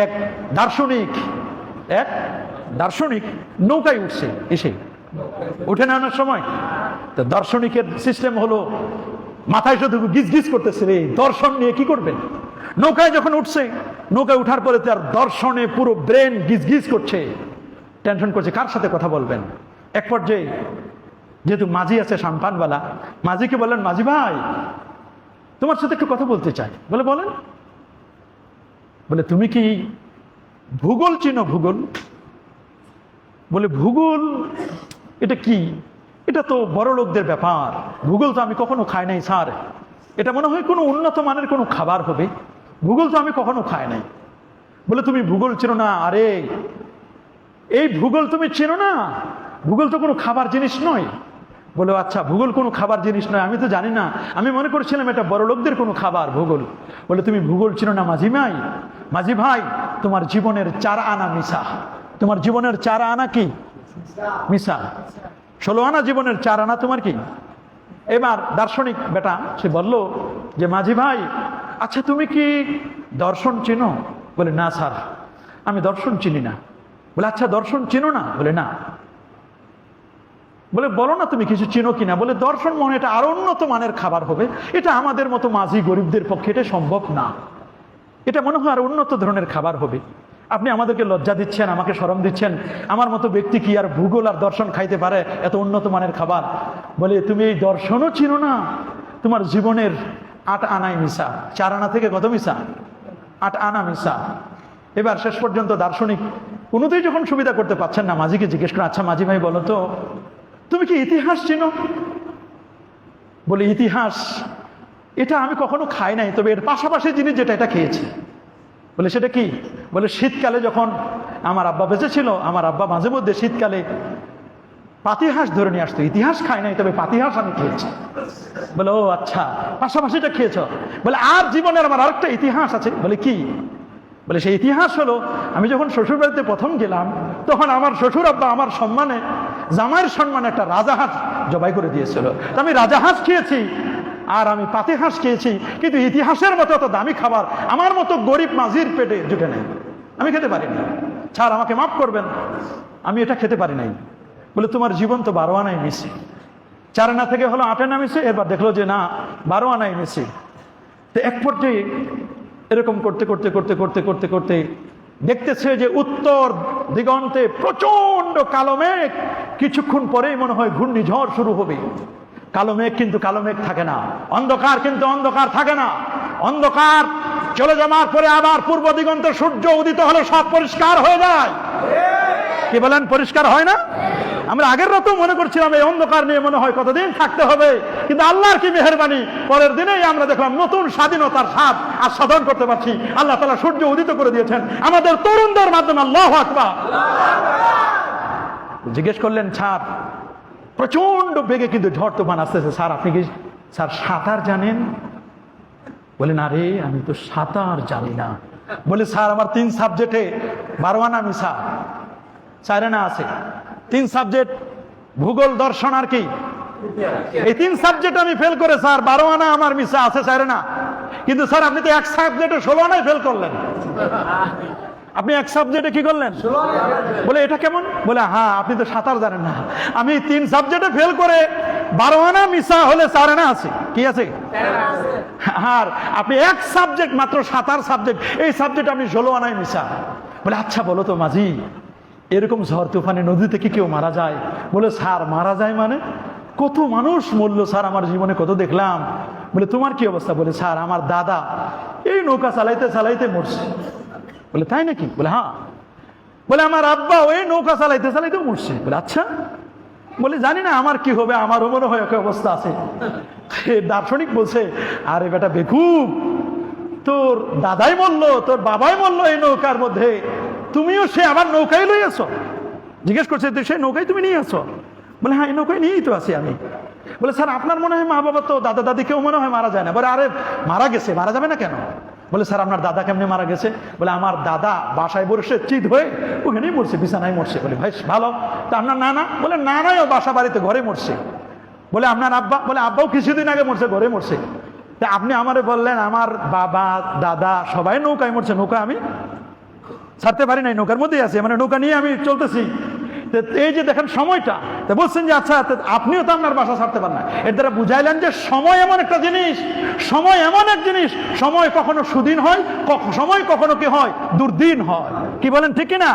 এক দার্শনিক এক দার্শনিক নৌকায় উঠছে, এসে। উঠে না আনার সময় তো দার্শনিকের সিস্টেম হলো, মাথায় শুধু গিজ গিজ করতেছে রে, দর্শন নিয়ে কি করবেন নৌকায় যখন উঠছে, নৌকায় উঠার পরে তার দর্শনে পুরো ব্রেন গিজ গিজ করছে। টেনশন করছে, কার সাথে কথা বলবেন? এক পর্যায়ে যেহেতু মাঝি আছে সাম্পানওয়ালা, মাঝিকে বললেন, মাঝি ভাই, তোমার সাথে একটু কথা বলতে চাই। বলে, বলেন। বলে, তুমি কি ভূগোল চিনো ভূগোল? বলে, ভূগোল, এটা কি? এটা তো বড় লোকদের ব্যাপার। ভূগোল তো আমি কখনো খাই নাই, স্যার। এটা মনে হয় কোনো উন্নত মানের কোনো খাবার হবে। ভূগোল তো আমি কখনো খাই নাই। বলে, তুমি ভূগোল চেনো না? আরে, এই ভূগোল তুমি চেনো না? ভূগোল তো কোনো খাবার জিনিস নয়। বলে আচ্ছা ভূগোল কোনো খাবার জিনিস নয়, আমি তো জানি না। আমি মনে করছিলাম এটা বড় লোকদের কোনো খাবার, ভূগোল। বলে, তুমি ভূগোল চেনো না মাঝি ভাই মাঝি ভাই, তোমার জীবনের চার আনা মিশা তোমার জীবনের চার আনা কি? মিশা ষোলো আনা জীবনের চার আনা তোমার কি? এবার দার্শনিক বেটা, সে বলল যে, মাঝি ভাই আচ্ছা তুমি কি দর্শন চিনো? বলে, না স্যার, আমি দর্শন চিনি না। বলে আচ্ছা দর্শন চিনো না? বলে না। বলে, বলো না তুমি কিছু চিনো কিনা? বলে, দর্শন মনে এটা আরও উন্নত মানের খাবার হবে। এটা আমাদের মতো মাঝি গরিবদের পক্ষে এটা সম্ভব না। এটা মনে হয় আর উন্নত ধরনের খাবার হবে। আপনি আমাদেরকে লজ্জা দিচ্ছেন, আমাকে সরম দিচ্ছেন। আমার মতো ব্যক্তি কি আর ভূগোল আর দর্শন খাইতে পারে এত উন্নত মানের খাবার? বলে, তুমি এই দর্শনও চিনো না। তোমার জীবনের আট আনায় মিশা। চার আনা থেকে কত মিশা? আট আনা মিশা। এবার শেষ পর্যন্ত দার্শনিক কোনোতেই যখন সুবিধা করতে পারছেন না, মাঝিকে জিজ্ঞেস করে আচ্ছা মাঝি ভাই, বলো তো, তুমি কি ইতিহাস চিনো? বলে, ইতিহাস এটা আমি কখনো খাই নাই, তবে এর পাশাপাশি জিনিস যেটা, এটা খেয়েছি। বলে সেটা কি? বলে শীতকালে যখন আমার আব্বা বেঁচে ছিল আমার আব্বা মাঝে মধ্যে শীতকালে পাতিহাঁস ধরে নিয়ে আসতো। ইতিহাস খাই নাই, তবে পাতিহাঁস আমি খেয়েছি। বলে, ও আচ্ছা পাশাপাশিটা খেয়েছ? বলে, আর জীবনের আমার আরেকটা ইতিহাস আছে। বলে, কি? বলে, সেই ইতিহাস হলো, আমি যখন শ্বশুর বাড়িতে প্রথম গেলাম, তখন আমার শ্বশুর আব্বা আমার সম্মানে, জামাইয়ের সম্মানে একটা রাজাহাঁস জবাই করে দিয়েছিল। তো আমি রাজাহাঁস খেয়েছি আর আমি পাতি হাঁস খেয়েছি, কিন্তু ইতিহাসের মতো এত দামি খাবার আমার মতো গরিব মাঝির পেটে জুটে নেই। আমি খেতে পারি না ছাড়, আমাকে মাফ করবেন। আমি এটা খেতে পারি নাই। বলে, তোমার জীবন তো বারো আনাই মিশে চার আনা থেকে হলো আট আনা মিশে এবার দেখল যে, না, বারো আনাই মিশে তো এক পর্যায়ে এরকম করতে করতে করতে করতে করতে করতে দেখতেছে যে, উত্তর দিগন্তে প্রচণ্ড কালো মেঘ। কিছুক্ষণ পরেই মনে হয় ঘূর্ণিঝড় শুরু হবে। কালো মেঘ কিন্তু কালো মেঘ থাকে না। অন্ধকার কিন্তু অন্ধকার থাকে না। অন্ধকার চলে যাওয়ার পরে আবার পূর্ব দিগন্তে সূর্য উদিত হলে সব পরিষ্কার হয়ে যায়। কি বলেন, পরিষ্কার হয় না? আমরা আগের রাত মনে করছিলাম, এই অন্ধকার নিয়ে মনে হয় কতদিন থাকতে হবে। কিন্তু আল্লাহর কি মেহরবানি? পরের দিনেই আমরা দেখলাম নতুন স্বাধীনতার স্বাদ আস্বাদন করতে পারছি। আল্লাহ তালা সূর্য উদিত করে দিয়েছেন। আমাদের তরুণদের মাধ্যমে আল্লাহ আকবা জিজ্ঞেস করলেন, ছাড় প্রচণ্ড বেগে কিন্তু ঝড় তুফান আসতেছে। স্যার, আপনি কি স্যার, সাঁতার জানেন? বলে, না রে, আমি তো সাঁতার জানি না। বলে, স্যার, আমার তিন সাবজেক্টে বারো আনা মিশা চার আনা আছে। তিন সাবজেক্ট, ভূগোল, দর্শন আর কি। এই তিন সাবজেক্ট আমি ফেল করে, স্যার বারো আনা আমার মিশা আছে চার আনা কিন্তু, স্যার, আপনি তো এক সাবজেক্টে ষোলো আনায় ফেল করলেন। আপনি এক সাবজেক্টে কি করলেন? বলে, এটা কেমন? বলে হ্যাঁ আপনি তো সাঁতার জানেন না। আমি তিন সাবজেক্টে ফেল করে বারো আনা মিশা হলে চার আনা আছে। কি আছে? আর আপনি এক সাবজেক্ট মাত্র সাঁতার সাবজেক্ট এই সাবজেক্ট আপনি ষোলো আনায় মিশা বলে আচ্ছা বলো তো মাঝি, এরকম ঝড় তুফানে নদীতে কি কেউ মারা যায়? বলে, স্যার, মারা যায় মানে? কত মানুষ মরল, স্যার, আমার জীবনে কত দেখলাম। বলে, তোমার কি অবস্থা? বলে, স্যার, আমার দাদা এই নৌকা চালাইতে চালাইতে মরছে। বলে, তাই নাকি? বলে হ্যাঁ। বলে, আমার আব্বা ওই নৌকা চালাইতে চালাইতে মরছে। বলে আচ্ছা। বলে, জানি না আমার কি হবে আমারও মনে হয় একই অবস্থা আছে। দার্শনিক বলছে, আরে বেটা বেকুব, তোর দাদাই বলল তোর বাবাই বলল এই নৌকার মধ্যে। তুমিও সে আমার নৌকায় লই আসো জিজ্ঞেস করছে সেই নৌকায় তুমি নিয়ে আসো বলে হ্যাঁ এই নৌকায় নিয়েই তো আছি আমি। বলে, স্যার, আপনার মনে হয় মা বাবা তো দাদা দাদি কেউ মনে হয় মারা যায় না? বলে, আরে, মারা গেছে, মারা যাবে না কেন? বলে, স্যার, আপনার দাদা কেমনে মারা গেছে? বলে, আমার দাদা বাসায় বসে চিত হয়ে ওখানেই মরছে, বিছানায় মরছে। বলে ভাই ভালো। তা আপনার নানা? বলে, নানাই ও বাসা বাড়িতে ঘরে মরছে। বলে, আপনার আব্বা? বলে, আব্বাও কিছুদিন আগে মরছে, ঘরে মরছে। তা আপনি আমারে বললেন, আমার বাবা, দাদা সবাই নৌকায় মরছে, নৌকা আমি ছাড়তে পারি নাই, নৌকার মধ্যেই আছে মানে নৌকা নিয়ে আমি চলতেছি। এই যে দেখেন সময়টা, তা বলছেন যে আচ্ছা আপনিও তো আপনার বাসা ছাড়তে পারেন না। এর দ্বারা বুঝাইলেন যে সময় এমন একটা জিনিস, সময় এমন এক জিনিস, সময় কখনো সুদিন হয় সময় কখনো কি হয়? দুর্দিন হয়। কি বলেন, ঠিক না